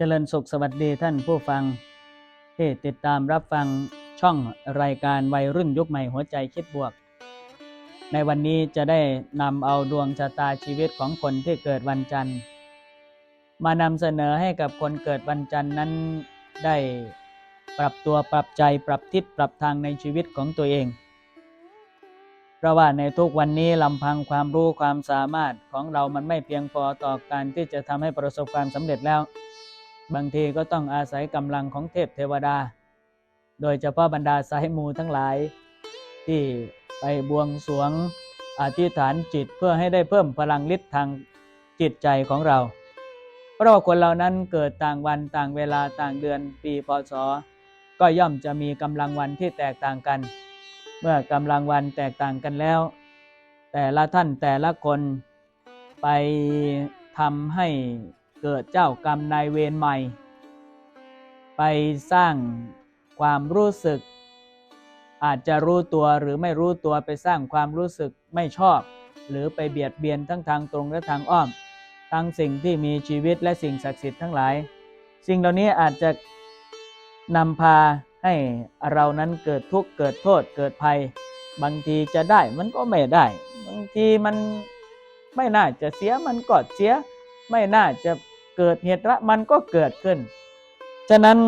เจริญสุขสวัสดีท่านผู้ฟัง ที่ติดตามรับฟังช่องรายการวัยรุ่นยุคใหม่หัวใจคิดบวก ในวันนี้จะได้นำเอาดวงชะตาชีวิตของคนที่เกิดวันจันทร์ มานำเสนอให้กับคนเกิดวันจันทร์นั้นได้ปรับตัวปรับใจปรับทิศปรับทางในชีวิตของตัวเองเพราะว่าในทุกวันนี้ลำพังความรู้ความสามารถของเรามันไม่เพียงพอต่อการที่จะทำให้ประสบความสำเร็จแล้ว บางทีก็ต้องอาศัยกำลังของเทพเทวดา โดยเฉพาะบรรดาสายมูทั้งหลาย ที่ไปบวงสรวงอธิษฐานจิตเพื่อให้ได้เพิ่มพลังฤทธิ์ทางจิตใจของเรา เพราะว่าคนเรานั้นเกิดต่างวันต่างเวลาต่างเดือนปีพศ ก็ย่อมจะมีกำลังวันที่แตกต่างกัน เมื่อกำลังวันแตกต่างกันแล้ว แต่ละท่านแต่ละคนไปทำให้ เกิดเจ้ากรรมนายเวรใหม่ ไปสร้างความรู้สึก อาจจะรู้ตัวหรือไม่รู้ตัวไปสร้างความรู้สึกไม่ชอบ หรือไปเบียดเบียนทั้งทางตรงและทางอ้อม ทั้งสิ่งที่มีชีวิตและสิ่งศักดิ์สิทธิ์ทั้งหลาย สิ่งเหล่านี้อาจจะนำพาให้เรานั้นเกิดทุกข์เกิดโทษเกิดภัย บางทีจะได้มันก็ไม่ได้ บางทีมันไม่น่าจะเสียมันก็เสีย ไม่น่าจะเกิดเหตุละมันก็เกิดขึ้น ฉะนั้น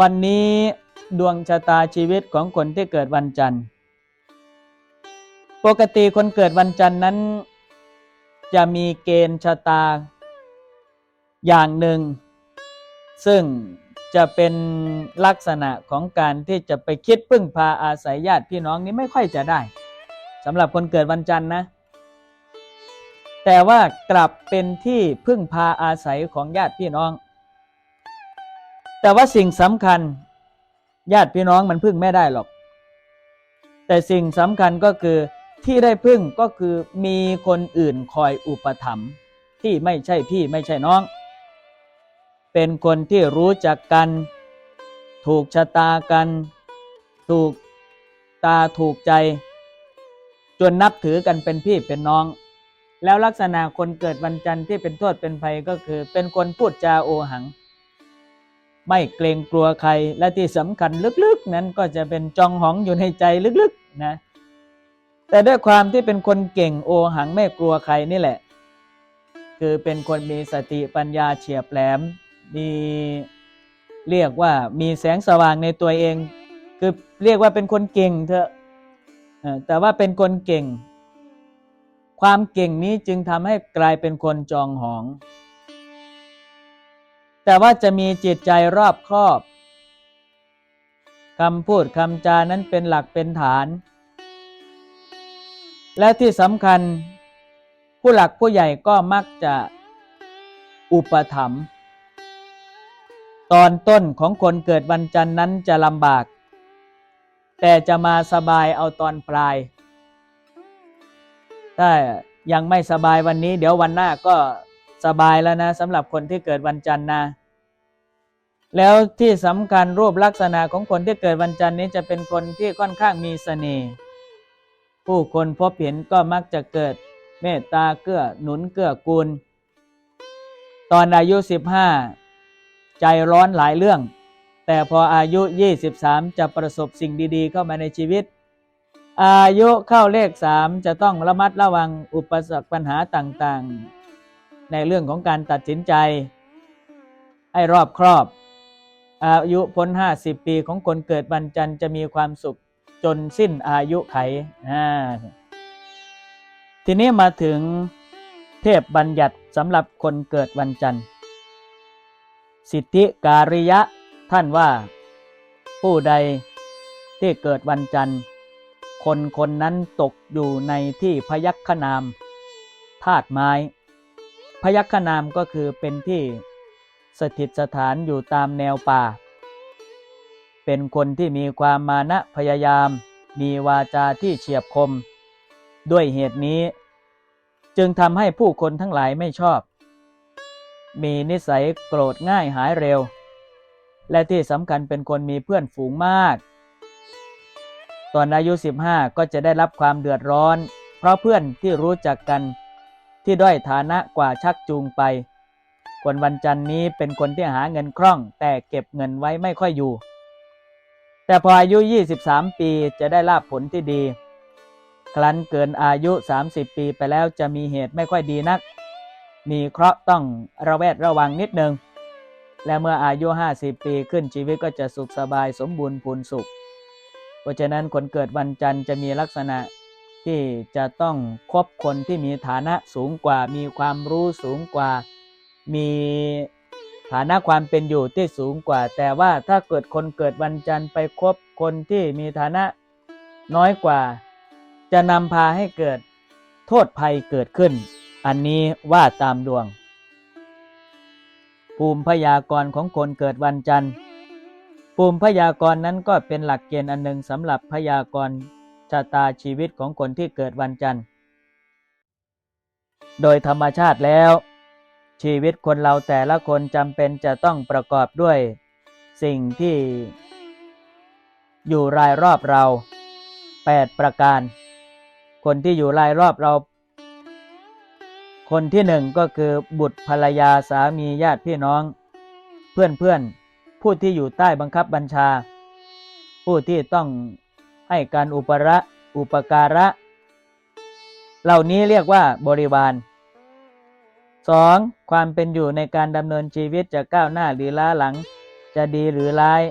วันนี้ดวงชะตาชีวิตของคนที่เกิดวันจันทร์ ปกติคนเกิดวันจันทร์นั้น จะมีเกณฑ์ชะตา อย่างหนึ่ง ซึ่งจะเป็นลักษณะของการที่จะไปคิดพึ่งพาอาศัยญาติพี่น้องนี้ไม่ค่อยจะได้สำหรับคนเกิดวันจันทร์นะ แต่ว่ากลับเป็นที่พึ่งพาอาศัยของญาติพี่น้อง แต่ว่าสิ่งสำคัญ ญาติพี่น้องมันพึ่งไม่ได้หรอก แต่สิ่งสำคัญก็คือที่ได้พึ่งก็คือมีคนอื่นคอยอุปถัมภ์ที่ไม่ใช่พี่ไม่ใช่น้อง เป็นคนที่รู้จักกัน ถูกชะตากัน ถูกตาถูกใจ จนนับถือกันเป็นพี่เป็นน้อง แล้วลักษณะคนเกิดวันจันทร์ที่เป็นโทษเป็นภัยก็คือ เป็นคนพูดจาโอหัง ไม่เกรงกลัวใครและที่สำคัญลึกๆ นั้นก็จะเป็นจองหองอยู่ในใจลึกๆนะแต่ด้วยความที่เป็นคนเก่งโอหังไม่กลัวใครนี่แหละ คือเป็นคนมีสติปัญญาเฉียบแหลมมีเรียกว่ามีแสงสว่างในตัวเอง คือเรียกว่าเป็นคนเก่งเถอะแต่ว่าเป็นคนเก่ง ความเก่งนี้จึงทำให้กลายเป็นคนจองหอง แต่ว่าจะมีจิตใจรอบครอบคำพูดคำจานั้นเป็นหลักเป็นฐาน และที่สำคัญ ผู้หลักผู้ใหญ่ก็มักจะอุปถัมภ์ตอนต้นของคนเกิดวันจันทร์นั้นจะลำบาก แต่จะมาสบายเอาตอนปลาย ถ้ายังไม่สบายวันนี้ เดี๋ยววันหน้าก็สบายแล้วนะสำหรับคนที่เกิดวันจันทร์นะ แล้วที่สำคัญรูปลักษณะของคนที่เกิดวันจันทร์นี้จะเป็นคนที่ค่อนข้างมีเสน่ห์ผู้คนพบเห็นก็มักจะเกิดเมตตาเกื้อหนุนเกื้อกูล ตอนอายุ 15 ใจร้อนหลายเรื่อง แต่พออายุ 23 จะประสบสิ่งดี ๆ เข้ามาในชีวิต อายุเข้าเลขสามจะต้องระมัดระวังอุปสรรคปัญหาต่างๆ ในเรื่องของการตัดสินใจ ให้รอบครอบ อายุพ้น50ปีของคนเกิดวันจันทร์จะมีความสุขจนสิ้นอายุไข ทีนี้มาถึงเทพบัญญัติสำหรับคนเกิดวันจันทร์ สิทธิการิยะท่านว่า ผู้ใดที่เกิดวันจันทร์ คนคนนั้นตกอยู่ในที่พยัคฆนามธาตุไม้ พยัคฆนามก็คือเป็นที่สถิตสถานอยู่ตามแนวป่า เป็นคนที่มีความมานะพยายาม มีวาจาที่เฉียบคม ด้วยเหตุนี้ จึงทำให้ผู้คนทั้งหลายไม่ชอบ มีนิสัยโกรธง่ายหายเร็ว และที่สำคัญเป็นคนมีเพื่อนฝูงมาก ตอนอายุ 15 ก็จะได้รับความเดือดร้อน เพราะเพื่อนที่รู้จักกันที่ด้อยฐานะกว่าชักจูงไป คนวันจันทร์นี้เป็นคนที่หาเงินคล่อง แต่เก็บเงินไว้ไม่ค่อยอยู่ แต่พออายุ 23 ปีจะได้ลาบผลที่ดี ครั้นเกินอายุ 30 ปีไปแล้วจะมีเหตุไม่ค่อยดีนัก มีเคราะห์ต้องระแวดระวังนิดนึง และเมื่ออายุ 50 ปีขึ้นชีวิตก็จะสุขสบายสมบูรณ์พูนสุข ราะฉะนั้นคนเกิดวันจันทร์จะมีลักษณะที่จะต้องคบคนที่มีฐานะสูงกว่า มีความรู้สูงกว่า มีฐานะความเป็นอยู่ที่สูงกว่า แต่ว่าถ้าเกิดคนเกิดวันจันทร์ไปคบคนที่มีฐานะน้อยกว่า จะนำพาให้เกิดโทษภัยเกิดขึ้น อันนี้ว่าตามดวง ภูมิพยากรณ์ของคนเกิดวันจันทร์ ภูมิพยากรณ์นั้นก็เป็นหลักเกณฑ์อันหนึ่งสำหรับพยากรณ์ชะตาชีวิตของคนที่เกิดวันจันทร์ โดยธรรมชาติแล้ว ชีวิตคนเราแต่ละคนจำเป็นจะต้องประกอบด้วยสิ่งที่อยู่รายรอบเรา 8 ประการ คนที่อยู่รายรอบเรา คนที่หนึ่งก็คือบุตรภรรยาสามีญาติพี่น้อง เพื่อนเพื่อน ผู้ที่อยู่ใต้บังคับบัญชา ผู้ที่ต้องให้การอุประอุปการะ เหล่านี้เรียกว่าบริวาร 2. ความเป็นอยู่ในการดำเนินชีวิตจะก้าวหน้าหรือล้าหลัง จะดีหรือร้าย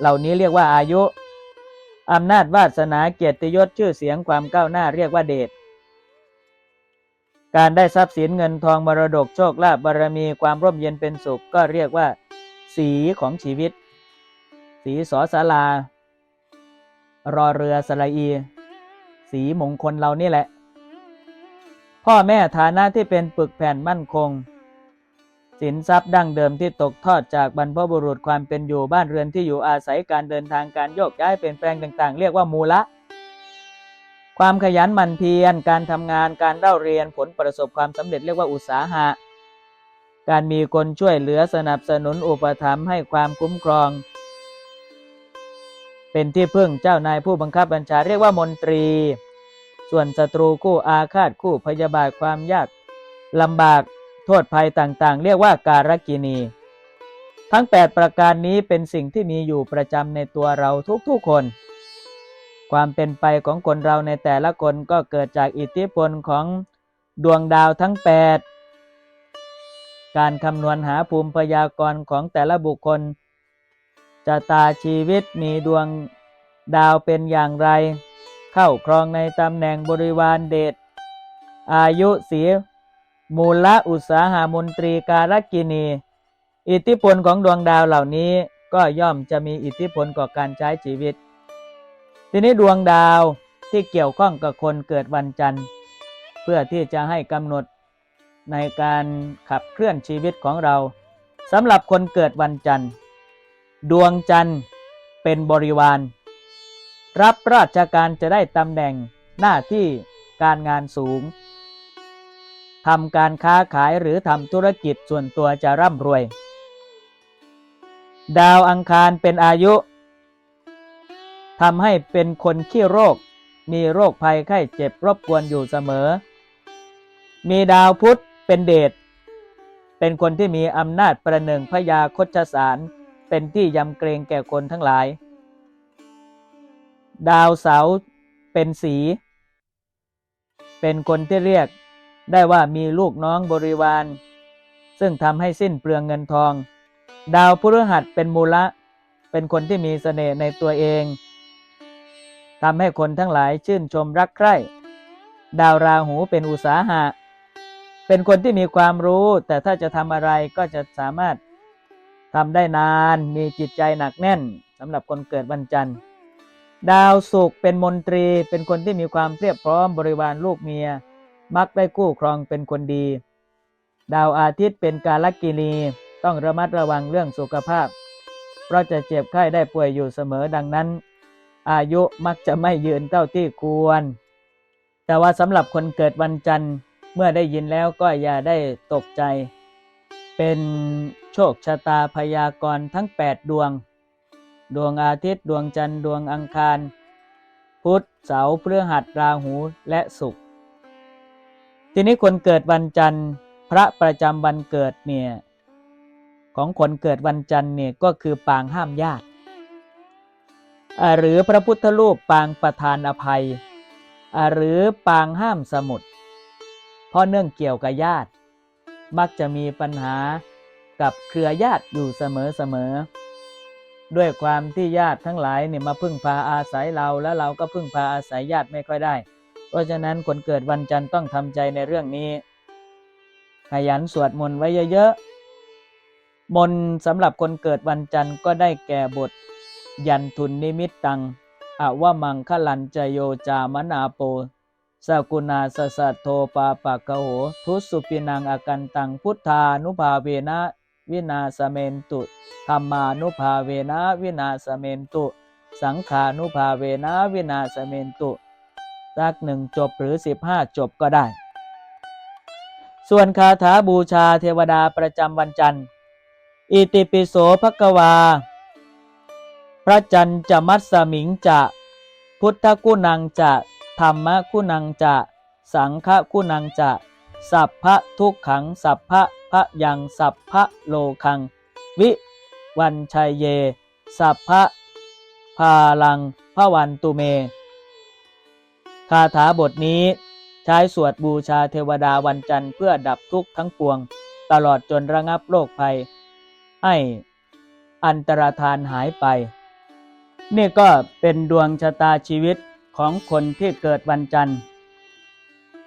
เหล่านี้เรียกว่าอายุอำนาจวาสนาเกียรติยศชื่อเสียงความก้าวหน้าเรียกว่าเดชการได้ทรัพย์สินเงินทองมรดกโชคลาภบารมีความร่มเย็นเป็นสุขก็เรียกว่า สีของชีวิต สีสอสาลา รอเรือสระอี สีมงคลเรานี่แหละ พ่อแม่ฐานะที่เป็นปึกแผ่นมั่นคง สินทรัพย์ดั้งเดิมที่ตกทอดจากบรรพบุรุษความเป็นอยู่บ้านเรือนที่อยู่อาศัยการเดินทางการโยกย้ายเปลี่ยนแปลงต่าง ๆ เรียกว่ามูละความขยันหมั่นเพียร การทำงาน การเล่าเรียน ผลประสบความสำเร็จเรียกว่าอุตสาหะ การมีคนช่วยเหลือสนับสนุนอุปถัมภ์ให้ความคุ้มครอง เป็นที่พึ่งเจ้านายผู้บังคับบัญชาเรียกว่ามนตรี ส่วนศัตรูคู่อาฆาตคู่พยาบาทความยากลำบากโทษภัยต่างๆ เรียกว่าการกินี ทั้ง 8 ประการนี้เป็นสิ่งที่มีอยู่ประจำในตัวเราทุกๆคน ความเป็นไปของคนเราในแต่ละคนก็เกิดจากอิทธิพลของดวงดาวทั้ง 8 การคำนวณหาภูมิพยากรณ์ของแต่ละบุคคลชะตาชีวิตมีดวงดาวเป็นอย่างไร เข้าครองในตำแหน่งบริวารเดชอายุสีมูลอุตสาหามนตรีการกินี อิทธิพลของดวงดาวเหล่านี้ก็ย่อมจะมีอิทธิพลต่อการใช้ชีวิต ทีนี้ดวงดาวที่เกี่ยวข้องกับคนเกิดวันจันทร์ เพื่อที่จะให้กำหนด ในการขับเคลื่อนชีวิตของเราสำหรับคนเกิดวันจันทร์ ดวงจันทร์เป็นบริวาร รับราชการจะได้ตำแหน่งหน้าที่การงานสูงทำการค้าขายหรือทำธุรกิจส่วนตัวจะร่ำรวย ดาวอังคารเป็นอายุทำให้เป็นคนขี้โรค มีโรคภัยไข้เจ็บรบกวนอยู่เสมอ มีดาวพุธ เป็นเดช เป็นคนที่มีอำนาจประหนึ่งพยาคชสาร เป็นที่ยำเกรงแก่คนทั้งหลาย ดาวเสาเป็นสี เป็นคนที่เรียกได้ว่ามีลูกน้องบริวาร ซึ่งทำให้สิ้นเปลืองเงินทอง ดาวพฤหัสเป็นมูละ เป็นคนที่มีเสน่ห์ในตัวเองทำให้คนทั้งหลายชื่นชมรักใคร่ ดาวราหูเป็นอุตสาหะ เป็นคนที่มีความรู้ แต่ถ้าจะทำอะไรก็จะสามารถทำได้นาน มีจิตใจหนักแน่นสำหรับคนเกิดวันจันทร์ ดาวศุกร์เป็นมนตรี เป็นคนที่มีความเพียบพร้อมบริวารลูกเมีย มักได้คู่ครองเป็นคนดี ดาวอาทิตย์เป็นกาลกินีต้องระมัดระวังเรื่องสุขภาพ เพราะจะเจ็บไข้ได้ป่วยอยู่เสมอดังนั้น อายุมักจะไม่ยืนเท่าที่ควร แต่ว่าสำหรับคนเกิดวันจันทร์ เมื่อได้ยินแล้วก็อย่าได้ตกใจ เป็นโชคชะตาพยากรณ์ทั้ง 8 ดวง ดวงอาทิตย์ดวงจันทร์ดวงอังคาร พุธเสาร์พฤหัสราหูและศุกร์ทีนี้คนเกิดวันจันทร์พระประจำวันเกิดเนี่ยของคนเกิดวันจันทร์เนี่ยก็คือปางห้ามญาติหรือพระพุทธรูปปางประทานอภัย หรือปางห้ามสมุดเพ ราะเนื่องเกี่ยวกับญาติ มักจะมีปัญหากับเครือญาติอยู่เสมอๆด้วยความที่ญาติทั้งหลายเนี่ยมาพึ่งพาอาศัยเราแล้วเราก็พึ่งพาอาศัยญาติไม่ค่อยได้ เพราะฉะนั้นคนเกิดวันจันทร์ต้องทำใจในเรื่องนี้ขยันสวดมนต์ไว้เยอะๆมนต์สำหรับคนเกิดวันจันทร์ก็ได้แก่บท ยันทุนนิมิตตังอวมังคลันจโยจามนาโป สกุณาสสะโทปาปะกะโห ทุสุปินังอากันตังพุทธานุภาเวนะวินาสเมนตุธรรมานุภาเวนะวินาสเมนตุ สังขานุภาเวนะวินาสเมนตุสักหนึ่งจบหรือสิบห้าจบก็ได้ ส่วนคาถาบูชาเทวดาประจำวันจันทร์ อิติปิโสภกวา พระจันทร์จะมัสมิงจะ พุทธกุนังจะ ธรรมะคุณังจะ สังฆคุณังจะ สัพพะทุกขัง สัพพะพะยังสัพพะโลคัง วิวันชัยเย สัพพะพาลังพระวันตุเม คาถาบทนี้ใช้สวดบูชาเทวดาวันจันทร์เพื่อดับทุกข์ทั้งปวง ตลอดจนระงับโรคภัย ให้อันตรธานหายไป นี่ก็เป็นดวงชะตาชีวิต ของคนที่เกิดวันจันทร์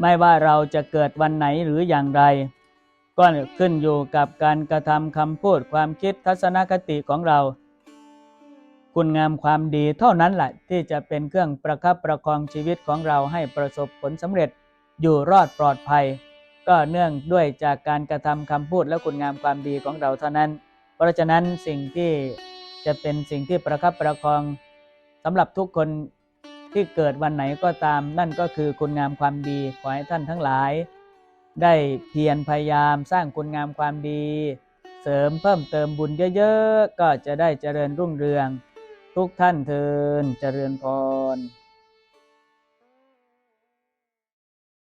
ไม่ว่าเราจะเกิดวันไหนหรืออย่างไร ก็ขึ้นอยู่กับการกระทำคำพูดความคิดทัศนคติของเรา คุณงามความดีเท่านั้นแหละที่จะเป็นเครื่องประคับประคองชีวิตของเราให้ประสบผลสำเร็จอยู่รอดปลอดภัย ก็เนื่องด้วยจากการกระทำคำพูดและคุณงามความดีของเราเท่านั้น เพราะฉะนั้นสิ่งที่จะเป็นสิ่งที่ประคับประคองสำหรับทุกคน ที่เกิดวันไหนก็ตาม นั่นก็คือคุณงามความดี ขอให้ท่านทั้งหลาย ได้เพียรพยายามสร้างคุณงามความดี เสริมเพิ่มเติมบุญเยอะๆ ก็จะได้เจริญรุ่งเรือง ทุกท่านเทินเจริญพร